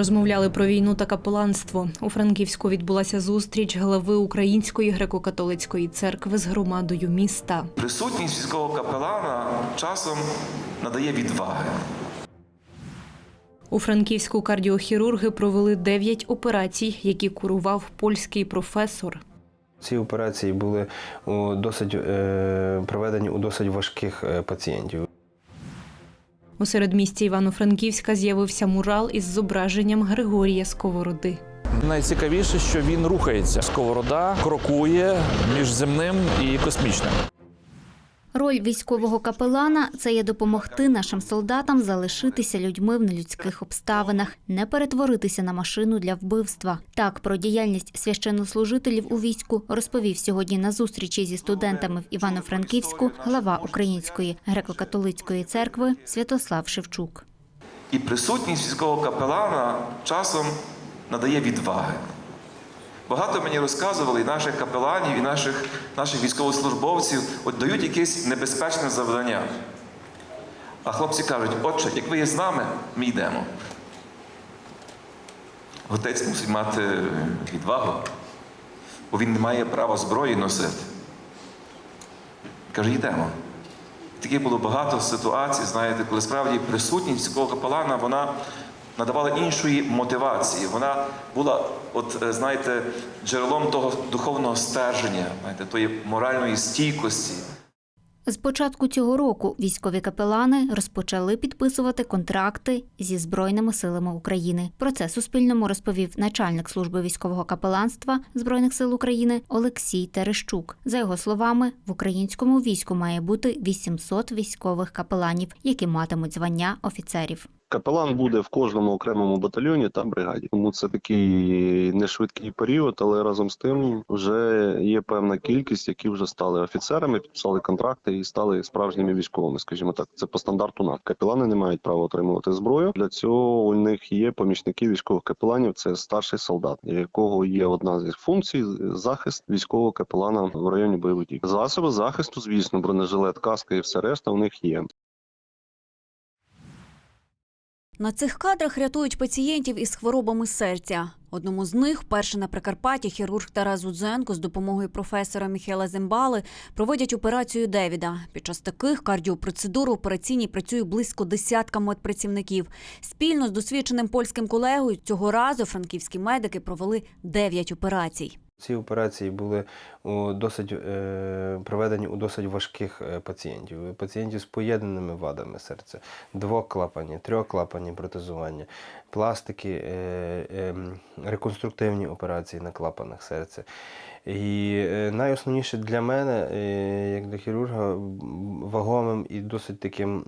Розмовляли про війну та капеланство. У Франківську відбулася зустріч глави Української греко-католицької церкви з громадою міста. Присутність військового капелана часом надає відваги. У Франківську кардіохірурги провели 9 операцій, які курував польський професор. Ці операції були у досить е, проведені у досить важких е, пацієнтів. У середмісті Івано-Франківська з'явився мурал із зображенням Григорія Сковороди. Найцікавіше, що він рухається. Сковорода крокує між земним і космічним. Роль військового капелана це є допомогти нашим солдатам залишитися людьми в нелюдських обставинах, не перетворитися на машину для вбивства. Так про діяльність священнослужителів у війську розповів сьогодні на зустрічі зі студентами в Івано-Франківську глава Української греко-католицької церкви Святослав Шевчук. І присутність військового капелана часом надає відваги. Багато мені розказували і наших капеланів, і наших, наших військовослужбовців, от дають якесь небезпечне завдання. А хлопці кажуть, отче, як ви є з нами, ми йдемо. Отець мусить мати відвагу, бо він не має права зброї носити. Каже, йдемо. Таких було багато ситуацій, знаєте, коли справді присутність військового капелана вона надавала іншої мотивації. Вона була, от е, знаєте, джерелом того духовного стерження, знаєте, тої моральної стійкості. З початку цього року військові капелани розпочали підписувати контракти зі збройними силами України. Про це Суспільному розповів начальник служби військового капеланства збройних сил України Олексій Терещук. За його словами, в українському війську має бути 800 військових капеланів, які матимуть звання офіцерів. Капелан буде в кожному окремому батальйоні та бригаді. Тому це такий нешвидкий період, але разом з тим вже є певна кількість, які вже стали офіцерами, підписали контракти і стали справжніми військовими. Скажімо так, це по стандарту НАК. Капелани не мають права отримувати зброю. Для цього у них є помічники військових капеланів. Це старший солдат, якого є одна з функцій захист військового капелана в районі бойових дій. Засоби захисту, звісно, бронежилет, каска і все решта у них є. На цих кадрах рятують пацієнтів із хворобами серця. Одному з них, вперше на Прикарпатті, хірург Тарас Удзенко з допомогою професора Міхела Зембали проводять операцію Девіда. Під час таких кардіопроцедур в операційній працює близько десятка медпрацівників. Спільно з досвідченим польським колегою цього разу франківські медики провели 9 операцій. Ці операції були у досить е, проведені у досить важких е, пацієнтів. Пацієнтів з поєднаними вадами серця, двоклапані, трьохклапані протезування, пластики, е, е, реконструктивні операції на клапанах серця. І е, найосновніше для мене, е, як для хірурга, вагомим і досить таким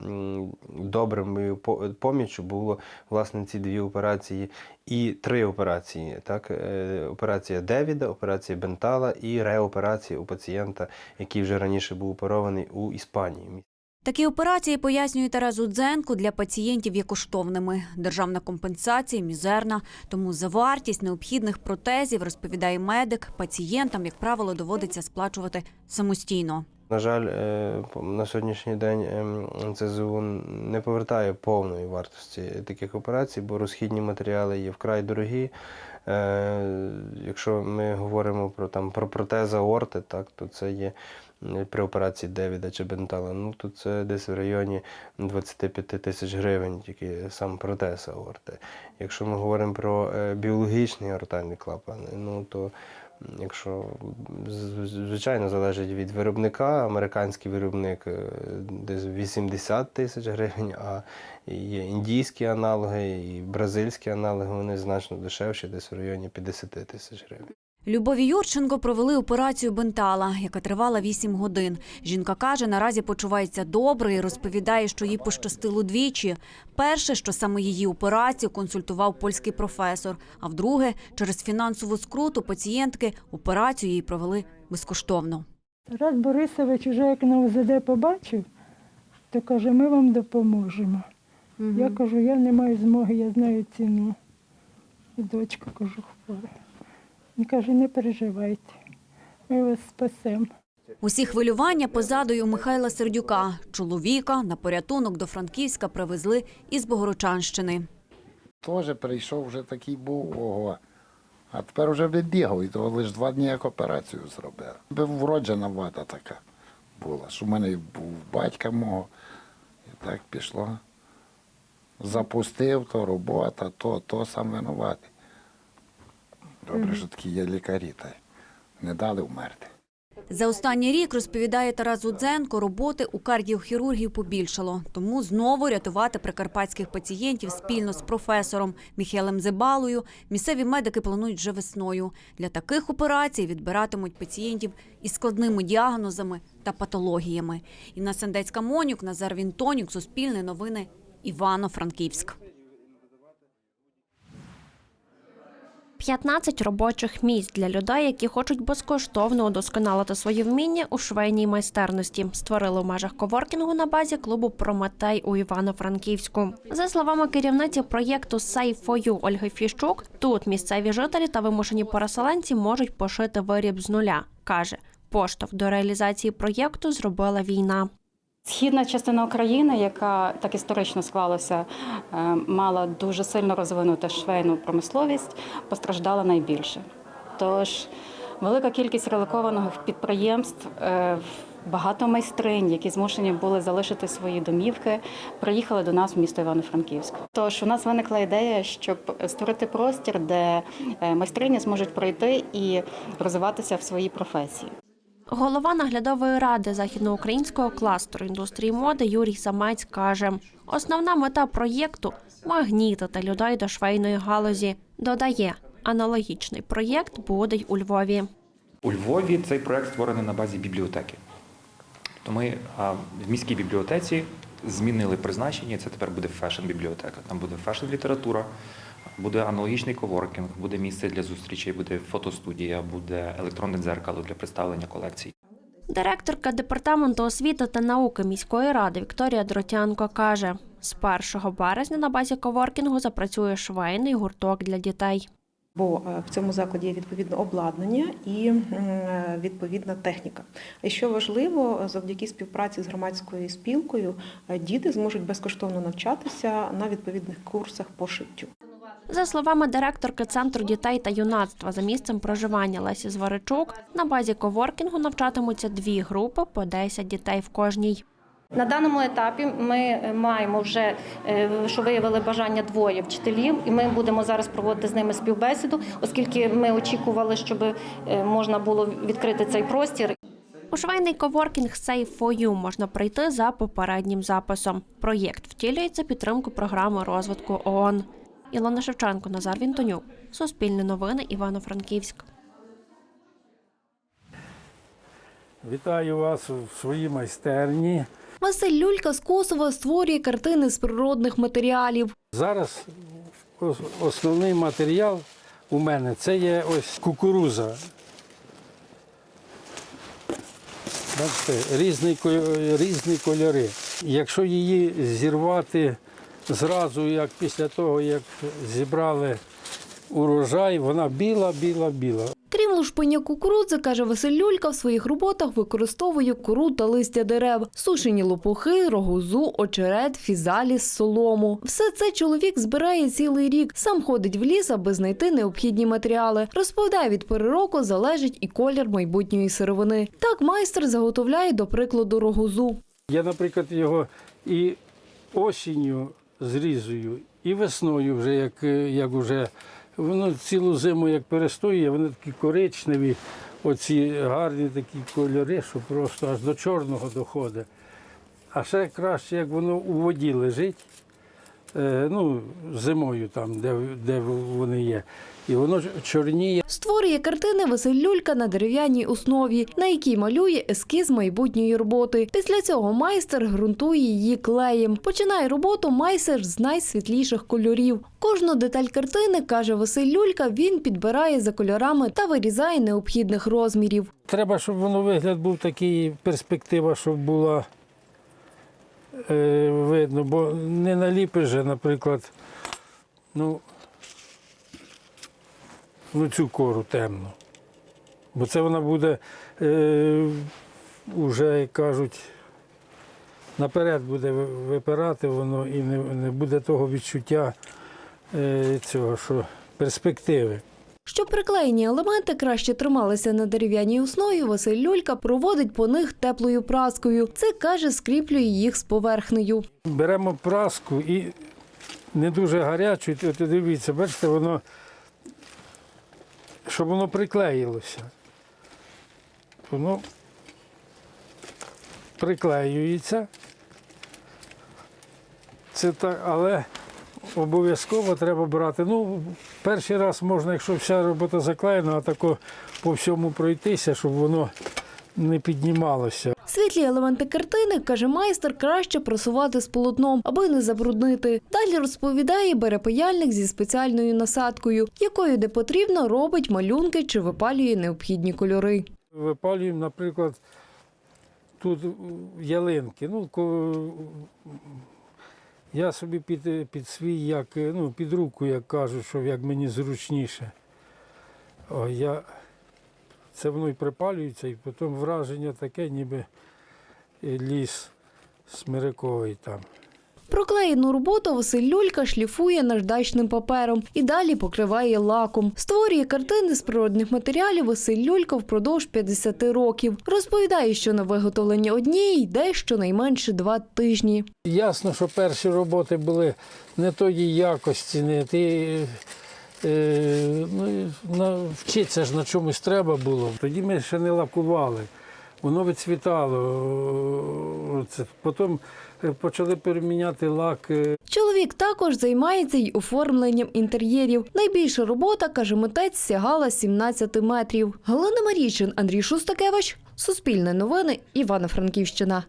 добрим поміччю було власне ці дві операції і три операції. Так? Е, Операція Девіда, операція Бентала і реоперація у пацієнта, який вже раніше був оперований у Іспанії. Такі операції, пояснює Тарас Удзенко, для пацієнтів є коштовними. Державна компенсація мізерна, тому за вартість необхідних протезів, розповідає медик, пацієнтам, як правило, доводиться сплачувати самостійно. На жаль, е, на сьогоднішній день ем, ЦЗУ не повертає повної вартості таких операцій, бо розхідні матеріали є вкрай дорогі. Е, Якщо ми говоримо про там про протез аорти, так то це є при операції Девіда чи Бентала. Ну то це десь в районі 25 тисяч гривень, тільки сам протез аорти. Якщо ми говоримо про е, біологічний аортальний клапан, ну то Якщо звичайно залежить від виробника, американський виробник е, десь 80 тисяч гривень, а є індійські аналоги і бразильські аналоги, вони значно дешевші, десь в районі 50 тисяч гривень. Любові Юрченко провели операцію Бентала, яка тривала 8 годин. Жінка каже, наразі почувається добре і розповідає, що їй пощастило двічі. Перше, що саме її операцію консультував польський професор. А вдруге, через фінансову скруту пацієнтки операцію їй провели безкоштовно. Тарас Борисович уже як на УЗД побачив, то каже, ми вам допоможемо. Я кажу, я не маю змоги, я знаю ціну. І дочка кажу, хвора. Він каже, не переживайте, ми вас спасемо. Усі хвилювання позаду й у Михайла Сердюка. Чоловіка на порятунок до Франківська привезли із Богородчанщини. Теж прийшов вже такий був, ого. А тепер вже вибігав, і то лише два дні як операцію зробив. Вроджена вада така була, що в мене був батька мого. І так пішло. Запустив, то робота, то, то сам винуватий. Добре, що такі є лікарі, та не дали вмерти. За останній рік, розповідає Тарас Гудзенко, роботи у кардіохірургів побільшало. Тому знову рятувати прикарпатських пацієнтів спільно з професором Міхелем Зебалою місцеві медики планують вже весною. Для таких операцій відбиратимуть пацієнтів із складними діагнозами та патологіями. Інна Сендецька Монюк, Назар Вінтонюк, Суспільне новини, Івано-Франківськ. 15 робочих місць для людей, які хочуть безкоштовно удосконалити свої вміння у швейній майстерності. Створили в межах коворкінгу на базі клубу Прометей у Івано-Франківську. За словами керівниці проєкту «Save for You» Ольги Фіщук, тут місцеві жителі та вимушені переселенці можуть пошити виріб з нуля. каже, поштовх до реалізації проєкту зробила війна. Східна частина України, яка так історично склалася, е, мала дуже сильно розвинуту швейну промисловість, постраждала найбільше. Тож велика кількість релокованих підприємств, е, багато майстринь, які змушені були залишити свої домівки, приїхали до нас в місто Івано-Франківськ. Тож у нас виникла ідея, щоб створити простір, де е, майстрині зможуть пройти і розвиватися в своїй професії. Голова наглядової ради західноукраїнського кластеру індустрії моди Юрій Самець каже: основна мета проєкту магнітити людей до швейної галузі. Додає, аналогічний проєкт буде й у Львові. У Львові цей проєкт створений на базі бібліотеки. То ми в міській бібліотеці змінили призначення. Це тепер буде фешн-бібліотека. Там буде фешн-література, буде аналогічний коворкінг, буде місце для зустрічей, буде фотостудія, буде електронне дзеркало для представлення колекцій. Директорка департаменту освіти та науки міської ради Вікторія Дротянко каже: з 1 березня на базі коворкінгу запрацює швейний гурток для дітей. Бо е, в цьому закладі є відповідне обладнання і е, відповідна техніка. І що важливо, завдяки співпраці з громадською спілкою е, діти зможуть безкоштовно навчатися на відповідних курсах по шиттю. За словами директорки центру дітей та юнацтва за місцем проживання Лесі Зваричук, на базі коворкінгу навчатимуться дві групи по 10 дітей в кожній. На даному етапі ми е, маємо вже е, що виявили бажання двоє вчителів, і ми будемо зараз проводити з ними співбесіду, оскільки ми очікували, щоб е, можна було відкрити цей простір. У швейний коворкінг Save for You можна прийти за попереднім записом. Проєкт втілюється підтримку програми розвитку ООН. Ілона Шевченко, Назар Вінтонюк. Суспільне новини Івано-Франківськ. Вітаю вас у своїй майстерні. Василь Люлька з Косова створює картини з природних матеріалів. Зараз основний матеріал у мене це є ось кукуруза. Бачите, різні, різні кольори. Якщо її зірвати зразу, як після того, як зібрали урожай, вона біла, біла, біла. Крім лушпиня кукурудзи, каже Василь Люлька, в своїх роботах використовує кору та листя дерев, сушені лопухи, рогозу, очерет, фізаліс, солому. Все це чоловік збирає цілий рік. Сам ходить в ліс, аби знайти необхідні матеріали. Розповідає, від пори року залежить і колір майбутньої сировини. Так майстер заготовляє, до прикладу, рогозу. Я, наприклад, його і осінню зрізую, і весною, вже як, як уже воно цілу зиму як перестоює, вони такі коричневі, оці гарні такі кольори, що просто аж до чорного доходить. А ще краще, як воно у воді лежить, ну, зимою там, де, де вони є. І воно чорніє. Створює картини Василь Люлька на дерев'яній основі, на якій малює ескіз майбутньої роботи. Після цього майстер ґрунтує її клеєм. Починає роботу майстер з найсвітліших кольорів. Кожну деталь картини, каже Василь Люлька, він підбирає за кольорами та вирізає необхідних розмірів. Треба, щоб воно вигляд був такий, перспектива, щоб була е, видно, бо не наліпиш же, наприклад, ну, ну цю кору темну. Бо це вона буде, е, як кажуть, наперед буде випирати воно і не, не буде того відчуття е, цього, що перспективи. Щоб приклеєні елементи краще трималися на дерев'яній основі, Василь Люлька проводить по них теплою праскою. Це каже, скріплює їх з поверхнею. Беремо праску і не дуже гарячу, от дивіться, бачите, воно, щоб воно приклеїлося. Воно приклеюється. Це так, але обов'язково треба брати. Ну, перший раз можна, якщо вся робота заклеєна, а тако по всьому пройтися, щоб воно не піднімалося. Світлі елементи картини, каже майстер, краще просувати з полотном, аби не забруднити. Далі розповідає, бере паяльник зі спеціальною насадкою, якою де потрібно робить малюнки чи випалює необхідні кольори. Випалюємо, наприклад, тут ялинки. Ну, я собі під, під свій, як, ну, під руку, як кажуть, що як мені зручніше. О, я, це воно і припалюється, і потім враження таке, ніби ліс смириковий там. Проклеєну роботу Василь Люлька шліфує наждачним папером і далі покриває лаком. Створює картини з природних матеріалів Василь Люлька впродовж 50 років. Розповідає, що на виготовлення однієї йде щонайменше два тижні. Ясно, що перші роботи були не тої якості, не ті. Е, ну, вчитися ж на чомусь треба було. Тоді ми ще не лакували, воно відцвітало. Потім е, почали переміняти лак. е, Чоловік також займається й оформленням інтер'єрів. Найбільша робота, каже митець, сягала 17 метрів. Галина Марійчин, Андрій Шустакевич, Суспільне новини, Івано-Франківщина.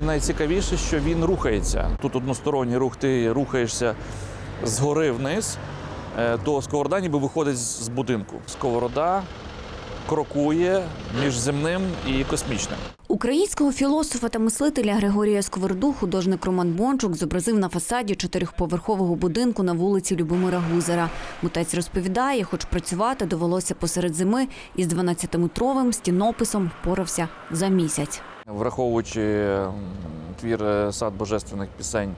Найцікавіше, що він рухається. Тут односторонній рух, ти рухаєшся згори вниз, е, то сковорода ніби виходить з будинку. Сковорода крокує між земним і космічним. Українського філософа та мислителя Григорія Сковорду художник Роман Бончук зобразив на фасаді чотирьохповерхового будинку на вулиці Любомира Гузера. Митець розповідає, хоч працювати довелося посеред зими, із 12-метровим стінописом впорався за місяць. Враховуючи твір е, сад божественних пісень,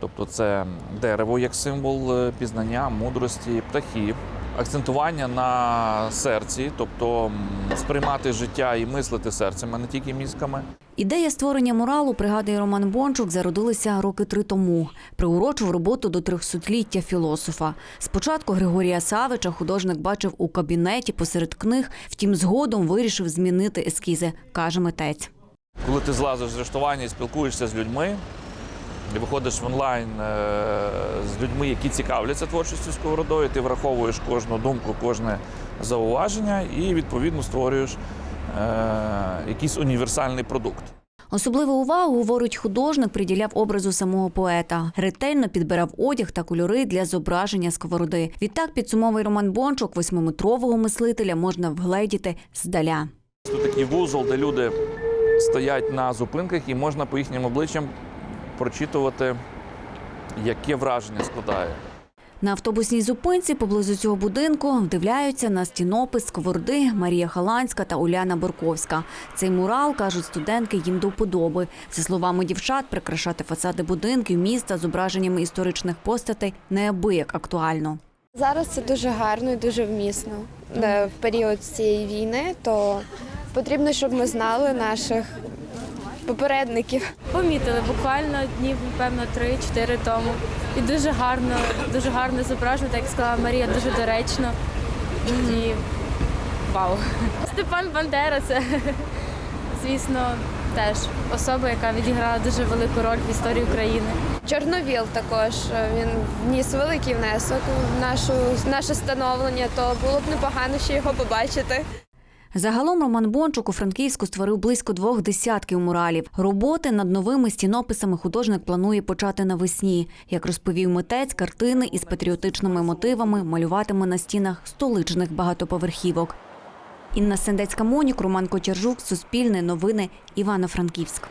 тобто це дерево як символ е, пізнання, мудрості, птахів, акцентування на серці, тобто сприймати життя і мислити серцем, а не тільки мізками. Ідея створення муралу, пригадує Роман Бончук, зародилася роки три тому. Приурочив роботу до трьохсотліття філософа. Спочатку Григорія Савича художник бачив у кабінеті посеред книг, втім згодом вирішив змінити ескізи, каже митець. Коли ти злазиш з рештування і спілкуєшся з людьми, і виходиш в онлайн е, з людьми, які цікавляться творчістю сковородою, ти враховуєш кожну думку, кожне зауваження і відповідно створюєш е, якийсь універсальний продукт. Особливу увагу, говорить художник, приділяв образу самого поета. Ретельно підбирав одяг та кольори для зображення сковороди. Відтак підсумовує Роман Бончук, восьмиметрового мислителя можна вгледіти здаля. Тут такий вузол, де люди стоять на зупинках, і можна по їхнім обличчям прочитувати, яке враження складає. На автобусній зупинці поблизу цього будинку вдивляються на стінопис сковороди Марія Халанська та Уляна Борковська. Цей мурал, кажуть студентки, їм до вподоби. За словами дівчат, прикрашати фасади будинків міста зображеннями історичних постатей неабияк актуально. Зараз це дуже гарно і дуже вмісно. В період цієї війни, то потрібно, щоб ми знали наших попередників. Помітили буквально днів, напевно, 3-4 тому. І дуже гарно, дуже гарно зображено, так як сказала Марія, дуже доречно. І вау. Степан Бандера це, звісно, теж особа, яка відіграла дуже велику роль в історії України. Чорновіл також він вніс великий внесок в нашу в наше становлення, то було б непогано ще його побачити. Загалом Роман Бончук у Франківську створив близько двох десятків муралів. Роботи над новими стінописами художник планує почати навесні. Як розповів митець, картини із патріотичними мотивами малюватиме на стінах столичних багатоповерхівок. Інна Сендецька Монік, Роман Кочержук, Суспільне новини, Івано-Франківськ.